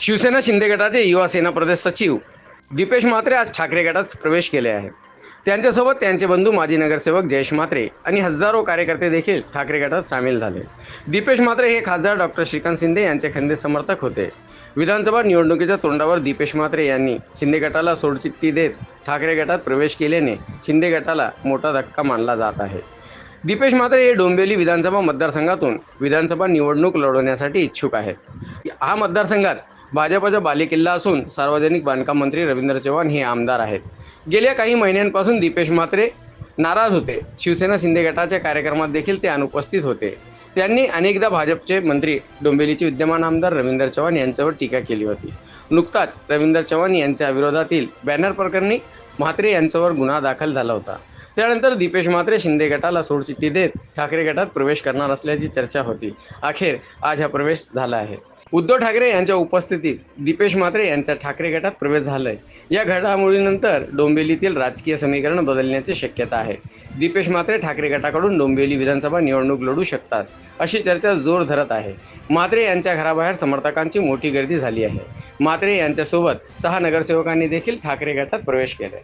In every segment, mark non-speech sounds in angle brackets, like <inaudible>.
शिवसेना शिंदे गटाचे युवा सेना प्रदेश सचिव दीपेश म्हात्रे आज ठाकरे गटात प्रवेश केले आहे त्यांच्यासोबत त्यांचे बंधू माजी नगरसेवक जयेश म्हात्रे आणि हजारो कार्यकर्ते देखील ठाकरे गटात सामील झाले. दीपेश म्हात्रे हे खासदार डॉक्टर श्रीकांत शिंदे यांचे खंदे समर्थक होते. विधानसभा निवडणुकीच्या तोंडावर दीपेश म्हात्रे यांनी शिंदे गटाला सोडचिठ्ठी देत ठाकरे गटात प्रवेश केल्याने शिंदे गटाला मोठा धक्का मानला जात आहे. दीपेश म्हात्रे हे डोंबिवली विधानसभा मतदारसंघातून विधानसभा निवडणूक लढवण्यासाठी इच्छुक आहेत. हा मतदारसंघात भाजपचा बालेकिल्ला असून सार्वजनिक बांधकाम मंत्री रवींद्र चव्हाण हे आमदार आहेत. गेल्या काही महिन्यांपासून दीपेश म्हात्रे नाराज होते. शिवसेना शिंदे गटाच्या कार्यक्रमात देखील ते अनुपस्थित होते. त्यांनी अनेकदा भाजपचे मंत्री डोंबिवलीचे विद्यमान आमदार रवींद्र चव्हाण यांच्यावर टीका केली होती. नुकताच रवींद्र चव्हाण यांच्या विरोधातील बॅनर प्रकरणी म्हात्रे यांच्यावर गुन्हा दाखल झाला होता. त्यानंतर दीपेश म्हात्रे शिंदे गटाला सोडचिठ्ठी देत ठाकरे गटात प्रवेश करणार असल्याची चर्चा होती. अखेर आज हा प्रवेश झाला आहे. उद्धव ठाकरे यांच्या उपस्थितीत दीपेश म्हात्रे यांचा ठाकरे गटात प्रवेश झालाय. या घडामोडीनंतर डोंबिवलीतील राजकीय समीकरण बदलण्याची शक्यता आहे. दीपेश म्हात्रे ठाकरे गटाकडून डोंबिवली विधानसभा निवडणूक लढू शकतात अशी चर्चा जोर धरत आहे. म्हात्रे यांच्या घराबाहेर समर्थकांची मोठी गर्दी झाली आहे. म्हात्रे यांच्यासोबत सहा नगरसेवकांनी देखील ठाकरे गटात प्रवेश केलाय.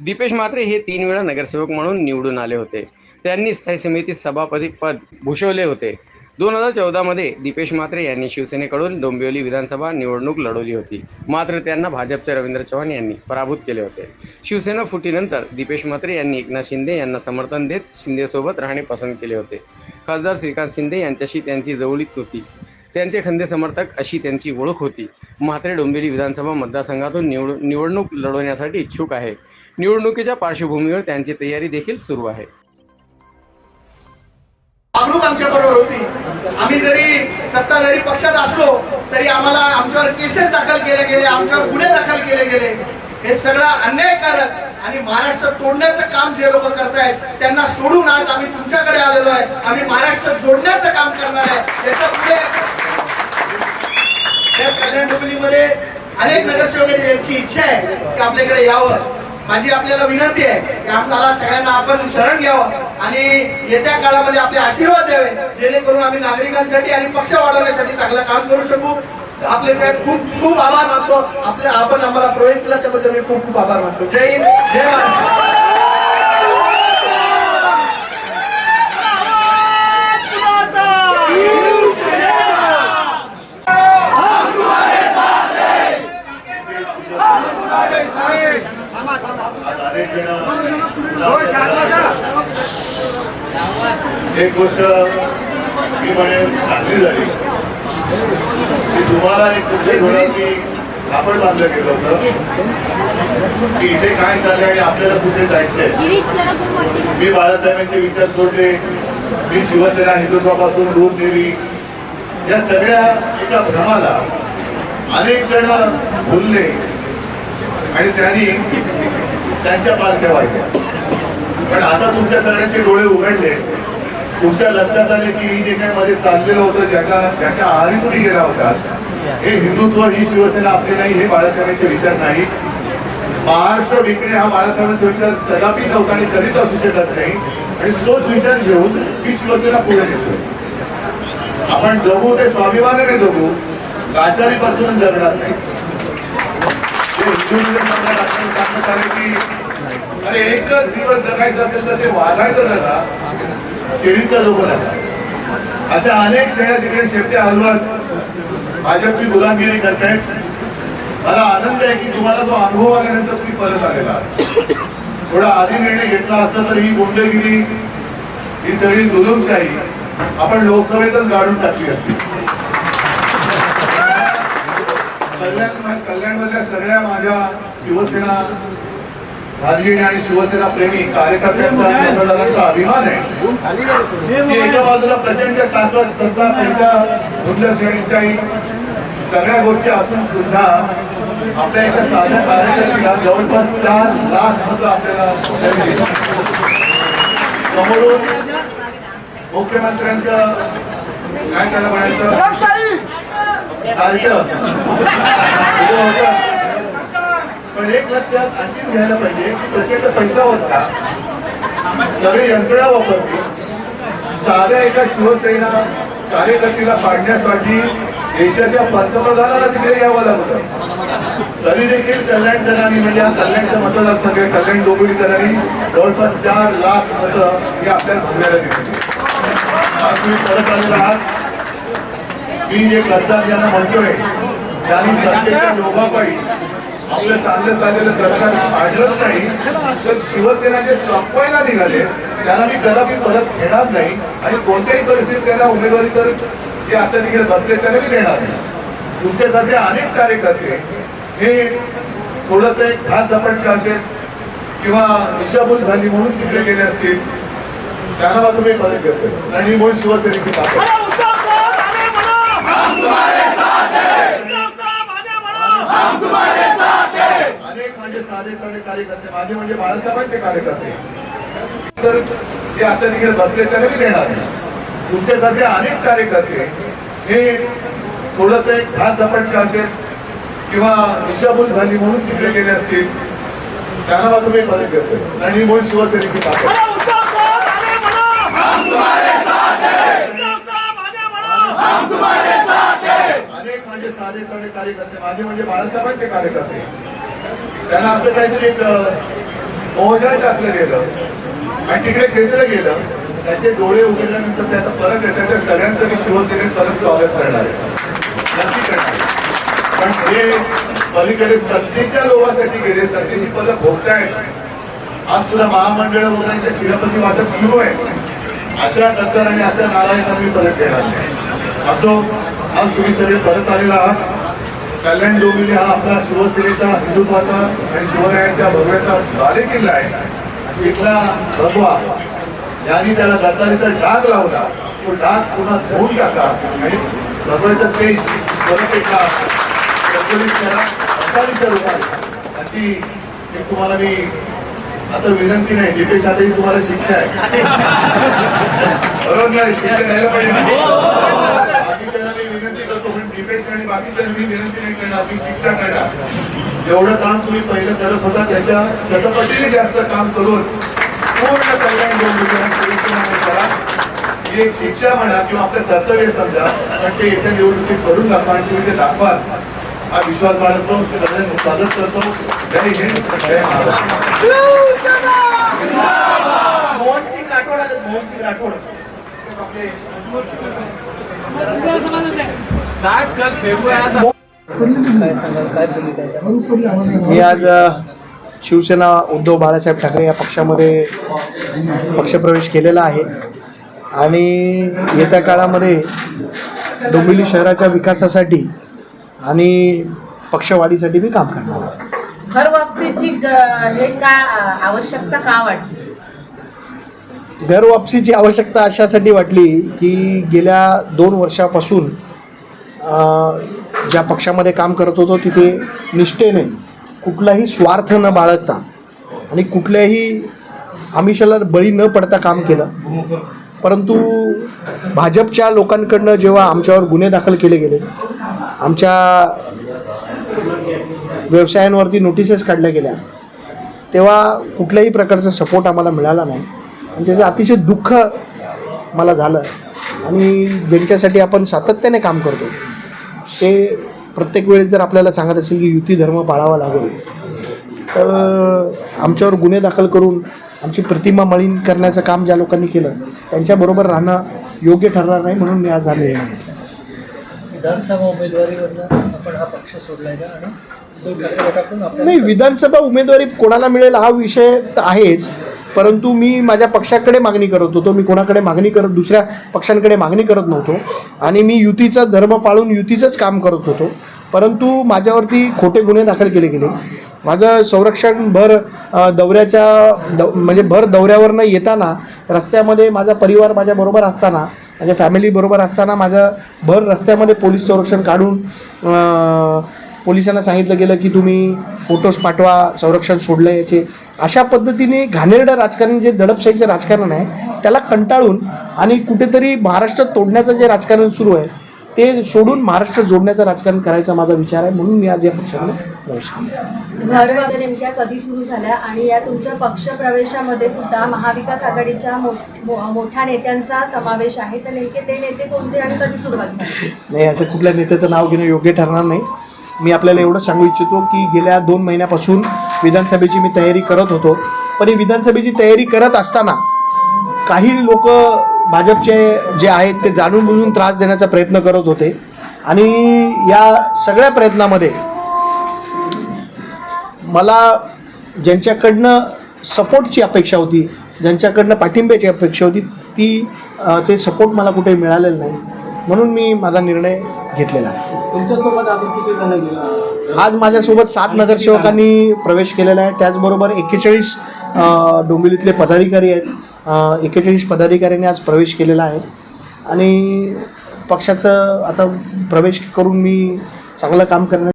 दीपेश म्हात्रे हे तीन वेळा नगरसेवक म्हणून निवडून आले होते. त्यांनी स्थायी समिती सभापती पद भूषवले होते. दोन हजार चौदामध्ये दीपेश म्हात्रे यांनी शिवसेनेकडून डोंबिवली विधानसभा निवडणूक लढवली होती. मात्र त्यांना भाजपचे रवींद्र चव्हाण यांनी पराभूत केले होते. शिवसेना फुटीनंतर दीपेश म्हात्रे यांनी एकनाथ शिंदे यांना समर्थन देत शिंदेसोबत राहणे पसंत केले होते. खासदार श्रीकांत शिंदे यांच्याशी त्यांची जवळीक होती. त्यांचे खंदे समर्थक अशी त्यांची ओळख होती. म्हात्रे डोंबिवली विधानसभा मतदारसंघातून निवड निवडणूक लढवण्यासाठी इच्छुक आहे निवडणुकीच्या पार्श्वभूमीवर त्यांची तयारी देखील सुरू आहे. आमच्या बरोबर होती. आम्ही जरी सत्ताधारी पक्षात असलो तरी आम्हाला आमच्यावर केसेस दाखल केले गेले आमच्यावर गुन्हे दाखल केले गेले. हे सगळं अन्यायकारक आणि महाराष्ट्र तोडण्याचं काम जे लोक करतायत त्यांना सोडून आज आम्ही तुमच्याकडे आलेलो आहे. आम्ही महाराष्ट्र जोडण्याचं काम करणार आहे. याच्यापुढे कल्याण डोंबिवलीमध्ये अनेक नगरसेवक यांची इच्छा आहे की आपल्याकडे यावं. माझी आपल्याला विनंती आहे की आपल्याला सगळ्यांना आपण शरण घ्यावं. आणि येत्या काळामध्ये आपले आशीर्वाद द्यावे जेणेकरून आम्ही नागरिकांसाठी आणि पक्ष वाढवण्यासाठी चांगलं काम करू शकू. आपले साहेब खूप खूप आभार मानतो. आपल्या आपण आम्हाला प्रवेश केला त्याबद्दल मी खूप खूप आभार मानतो. जय हिंद जय महाराष्ट्र गोष्ट मी चांगली झाली. की तुम्हाला एक डोळ्याची कापड बांधलं गेलं होतं. की इथे काय चाललंय आणि आपल्याला कुठे जायचंय. मी बाळासाहेबांचे विचार सोडले. मी शिवसेना हिंदुत्वापासून दूर नेली. या सगळ्या एका भ्रमाला अनेक जण बोलले आणि त्यांनी त्यांच्या पालख्या वाहिल्या. पण आता तुमच्या सगळ्यांचे डोळे उघडले. तुमच्या लक्षात आले की जे काही मध्ये चाललेलं होतं ज्याच्या ज्याच्या आहारी तुम्ही गेला होता? हे हिंदुत्व ही शिवसेना आपली नाही हे बाळासाहेबांचे विचार नाही. महाराष्ट्र विकणे हा बाळासाहेबांचा विचार कदापि नव्हता आणि कधीच असू शकत नाही. आणि तोच विचार घेऊन ही शिवसेना पुढे नेतो आपण जगू ते स्वाभिमानाने जगू लाचारीपासून जगणार नाही. की अरे एकच दिवस जगायचं असेल तर ते वागायचं जगा. शेळीचा जगू नका अशा अनेक शेळ्या तिकडे शेपटे हलवत भाजपची गुलामगिरी करतायत मला आनंद आहे की तुम्हाला तो अनुभव आल्यानंतर तुम्ही परत आलेला थोडा आधी निर्णय घेतला असता तर ही गुंडगिरी ही सगळी दुलुमशाही आपण लोकसभेतच गाडून टाकली असती. कल्याण कल्याणमधल्या सगळ्या माझ्या शिवसेना धार्जिणी आणि शिवसेना प्रेमी कार्यकर्त्यांचा मतदारांचा अभिमान आहे की एका बाजूला प्रचंड ताकद सत्ता पैसा धुंद श्रेणीच्याही सगळ्या गोष्टी असून सुद्धा आपल्या एका साध्या कार्यकर्त्याला जवळपास चार लाख मतं आपल्याला. समोरून मुख्यमंत्र्यांचं काय त्याला म्हणायचं कार्य. पण एक लक्षात आणखी घ्यायला पाहिजे की प्रत्येक पैसा होता. सगळी यंत्रणा वापरते साध्या एका शिवसेना कार्यकर्त्याला पाडण्यासाठी देशाच्या पंतप्रधानाला तिकडे यावं लागतं. तरी देखील कल्याणकरांनी म्हणजे हा कल्याणच्या मतदारसंघ कल्याण डोंबिवलीकरांनी जवळपास चार लाख मतं हे आपल्याला भरलेल्या दिसली आज तुम्ही परत आलेला आहात. मी जे गद्दार ज्यांना म्हणतोय त्यांनी सत्तेच्या लोभापायी आपलं चांगलं चाललेलं सरकार पाडलंच नाही. तर शिवसेना जे संपवायला निघाले. त्यांना मी कदापि परत घेणार नाही. आणि कोणत्याही परिस्थितीत त्यांना उमेदवारी तर जे आता तिकडे बसले त्यांना मी देणार नाही. तुमच्यासारखे अनेक कार्यकर्ते हे थोडस एक घात झपटका असेल किंवा दिशाभूल झाली म्हणून तिकडे गेले असतील. त्यांना मात्र मी परत घेतोय आणि मूळ शिवसेनेची ताकद अनेक साधे साधे कार्यकर्ते माझे म्हणजे बाळासाहेबांचे कार्यकर्ते. तर ते आता तिकडे बसले त्यांना मी देणार नाही. तुमच्यासारखे अनेक कार्यकर्ते हे थोडस एक घात झपटका असेल किंवा दिशाभूल झाली म्हणून तिकडे गेले असतील त्यांना मात्र मी परत घेतोय आणि मूळ शिवसेनेची ताकद अनेक म्हणजे साधे साधे कार्यकर्ते माझे म्हणजे बाळासाहेबांचे कार्यकर्ते. त्यांना असं काहीतरी एक ओझ्या टाकलं गेलं. आणि तिकडे खेचलं गेलं. त्याचे डोळे उघडल्यानंतर त्याचा परत येतात. त्या सगळ्यांचं मी शिवसेनेत परत स्वागत करणार आहे. नक्की करणार पण हे पलीकडे सत्तेच्या लोभासाठी गेले. सत्तेची पदं भोगतायत. आज सुद्धा महामंडळ वगैरे तिरुपती वाटप सुरू आहे. अशा गद्दार आणि अशा नारायणांना मी परत येणार नाही. असो आज तुम्ही सगळे परत आलेला आहात. कल्याण डोंबिवली हा आपला शिवसेनेचा हिंदुत्वाचा आणि शिवरायांच्या भगव्याचा बाले किल्ला आहे. इथला भगवा यांनी त्याला गद्दारीचा डाग लावला तो डाग पुन्हा धुवून टाका. आणि भगव्याचं तेज परत एकदा करा. असालीच्या रूपाने अशी एक तुम्हाला मी आता विनंती नाही दीपेश आता ही तुम्हाला शिक्षा आहे. <laughs> बरोबर नाही शिक्षा द्यायला पाहिजे बाकीच्यांना मी विनंती करतो पण आम्ही आणि मी विनंती नाही करणार मी शिक्षा करणार. जेवढं काम तुम्ही पहिलं करत होता त्याच्या शतपटीने जास्त काम करून पूर्ण कल्याण करा. ही एक शिक्षा म्हणा किंवा आपलं कर्तव्य समजा पण ते येत्या निवडणुकीत करून दाखवा आणि तुम्ही ते दाखवाल हा विश्वास बाळगतो सगळ्यांचं स्वागत करतो. जय हिंद जय महाराष्ट्र. मोहन सिंग राठोड आले मोहन सिंग राठोड. आपले काय सांगाल काय भूमिका आहे मी आज शिवसेना उद्धव बाळासाहेब ठाकरे या पक्षामध्ये पक्षप्रवेश केलेला आहे. आणि येत्या काळामध्ये डोंबिवली शहराच्या विकासासाठी आणि पक्षवाढीसाठी मी काम करणार आहे. घर वापसीची हे का आवश्यकता का वाटली? घर वापसीची आवश्यकता अशासाठी वाटली की गेल्या दोन वर्षापासून ज्या पक्षामध्ये काम करत होतो तिथे निष्ठेने कुठलाही स्वार्थ न बाळगता आणि कुठल्याही आमिषाला बळी न पडता काम केलं. परंतु भाजपच्या लोकांकडनं जेव्हा आमच्यावर गुन्हे दाखल केले गेले आमच्या व्यवसायांवरती नोटिसेस काढल्या गेल्या तेव्हा कुठल्याही प्रकारचा सपोर्ट आम्हाला मिळाला नाही. आणि त्याचं अतिशय दुःख मला झालं. आणि ज्यांच्यासाठी आपण सातत्याने काम करतो ते प्रत्येक वेळेस जर आपल्याला सांगत असेल की युती धर्म पाळावा लागेल तर आमच्यावर गुन्हे दाखल करून आमची प्रतिमा मळीन करण्याचं काम ज्या लोकांनी केलं त्यांच्याबरोबर राहणं योग्य ठरणार नाही म्हणून मी आज हा निर्णय घेतला. विधानसभा उमेदवारीवरनं आपण हा पक्ष सोडलाय का? आणि उद्धव ठाकरे गटाकडून आपल्याला नाही विधानसभा उमेदवारी कोणाला मिळेल हा विषय तर आहेच परंतु मी माझ्या पक्षाकडे मागणी करत होतो मी कोणाकडे मागणी करत दुसऱ्या पक्षांकडे मागणी करत नव्हतो. आणि मी युतीचा धर्म पाळून युतीचंच काम करत होतो. परंतु माझ्यावरती खोटे गुन्हे दाखल केले गेले. माझं संरक्षण भर दौऱ्याच्या दौ म्हणजे भर दौऱ्यावरनं येताना रस्त्यामध्ये माझा परिवार माझ्याबरोबर असताना माझ्या फॅमिलीबरोबर असताना माझं भर रस्त्यामध्ये पोलीस संरक्षण काढून पोलिसांना सांगितलं गेलं की तुम्ही फोटोज पाठवा संरक्षण सोडलं याचे. अशा पद्धतीने घाणेरडं राजकारण जे दडपशाहीचं राजकारण आहे त्याला कंटाळून आणि कुठेतरी महाराष्ट्र तोडण्याचं जे राजकारण सुरू आहे ते सोडून महाराष्ट्र जोडण्याचं राजकारण करायचा माझा विचार आहे. म्हणून मी आज या पक्षाने प्रवेश केला. नेमक्या कधी सुरू झाल्या? आणि या तुमच्या पक्ष प्रवेशामध्ये सुद्धा महाविकास आघाडीच्या मोठ्या नेत्यांचा समावेश आहे. तर नेमके ते नेते कोणते आणि कधी सुरुवात नाही असं कुठल्या नेत्याचं नाव घेणं योग्य ठरणार नाही. मी आपल्याला एवढं सांगू इच्छितो की गेल्या दोन महिन्यापासून विधानसभेची मी तयारी करत होतो. पण ही विधानसभेची तयारी करत असताना काही लोक भाजपचे जे आहेत ते जाणून बुजून त्रास देण्याचा प्रयत्न करत होते. आणि या सगळ्या प्रयत्नामध्ये मला ज्यांच्याकडनं सपोर्टची अपेक्षा होती ज्यांच्याकडनं पाठिंब्याची अपेक्षा होती ती ते सपोर्ट मला कुठे मिळालेलं नाही. म्हणून मी माझा निर्णय घेतलेला आहे. तुमच्यासोबत अजून किती जण गेले आज माझ्यासोबत सात नगरसेवकांनी प्रवेश केलेला आहे. त्याचबरोबर एक्केचाळीस डोंबिवलीतले पदाधिकारी आहेत. एक्केचाळीस पदाधिकाऱ्यांनी आज प्रवेश केलेला आहे. आणि पक्षाचं आता प्रवेश करून मी चांगलं काम करण्या